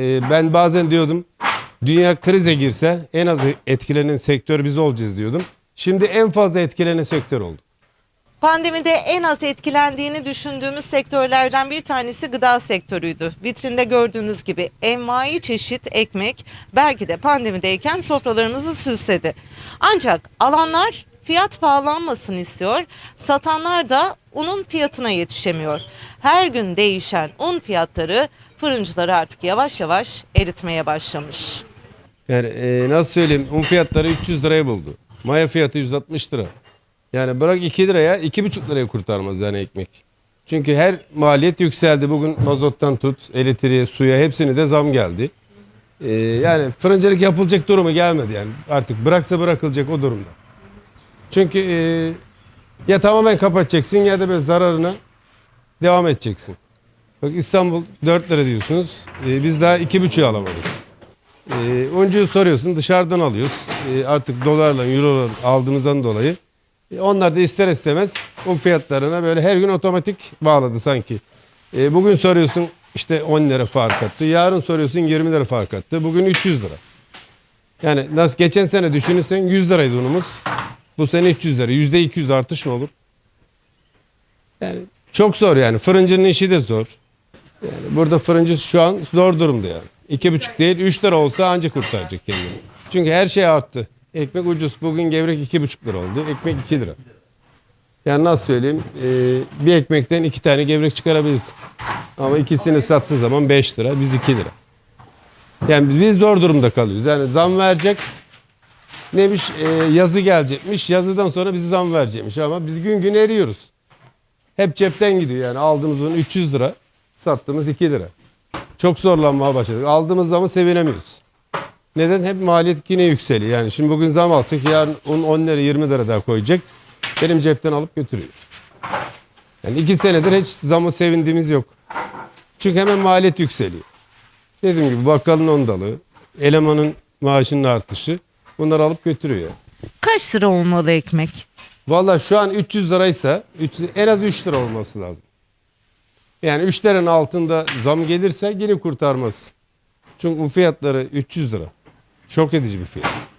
Ee, ben bazen diyordum dünya krize girse en az etkilenen sektör biz olacağız diyordum. Şimdi en fazla etkilenen sektör oldu. Pandemide en az etkilendiğini düşündüğümüz sektörlerden bir tanesi gıda sektörüydü. Vitrinde gördüğünüz gibi envai çeşit ekmek belki de pandemideyken sofralarımızı süsledi. Ancak alanlar fiyat pahalanmasın istiyor, satanlar da unun fiyatına yetişemiyor. Her gün değişen un fiyatları fırıncıları artık yavaş yavaş eritmeye başlamış. Yani e, nasıl söyleyeyim un fiyatları 300 liraya buldu. Maya fiyatı 160 lira. Yani bırak 2 liraya 2,5 liraya kurtarmaz yani ekmek. Çünkü her maliyet yükseldi. Bugün mazottan tut, elektriğe, suya hepsini de zam geldi. Ee, yani fırıncılık yapılacak durumu gelmedi yani. Artık bıraksa bırakılacak o durumda. Çünkü e, ya tamamen kapatacaksın ya da böyle zararına devam edeceksin. Bak İstanbul 4 lira diyorsunuz. Ee, biz daha 2,5 alamadık. Ee, oncuyu soruyorsun dışarıdan alıyoruz. Ee, artık dolarla, euro aldığımızdan dolayı. E, onlar da ister istemez un fiyatlarına böyle her gün otomatik bağladı sanki. E, bugün soruyorsun işte 10 lira fark attı. Yarın soruyorsun 20 lira fark attı. Bugün 300 lira. Yani nasıl geçen sene düşünürsen 100 liraydı unumuz. Bu sene 300 lira. %200 artış mı olur? Yani çok zor yani. Fırıncının işi de zor. Yani burada fırıncı şu an zor durumda yani. İki buçuk değil, üç lira olsa ancak kurtaracak kendini. Çünkü her şey arttı. Ekmek ucuz. Bugün gevrek iki buçuk lira oldu. Ekmek iki lira. Yani nasıl söyleyeyim? Ee, bir ekmekten iki tane gevrek çıkarabilirsin. Ama ikisini sattığı zaman beş lira, biz iki lira. Yani biz zor durumda kalıyoruz. Yani zam verecek. Neymiş? Ee, yazı gelecekmiş. Yazıdan sonra bizi zam verecekmiş. Ama biz gün gün eriyoruz. Hep cepten gidiyor yani. Aldığımız un 300 lira. Sattığımız 2 lira. Çok zorlanmaya başladık. Aldığımız zaman sevinemiyoruz. Neden? Hep maliyet yine yükseliyor. Yani şimdi bugün zam alsak yarın un 10 lira 20 lira daha koyacak. Benim cepten alıp götürüyor. Yani iki senedir hiç zamı sevindiğimiz yok. Çünkü hemen maliyet yükseliyor. Dediğim gibi bakkalın ondalığı, elemanın maaşının artışı bunları alıp götürüyor. yani. Kaç lira olmalı ekmek? Valla şu an 300 liraysa 300 en az 3 lira olması lazım. Yani 3 liranın altında zam gelirse yine kurtarmaz. Çünkü bu fiyatları 300 lira. Şok edici bir fiyat.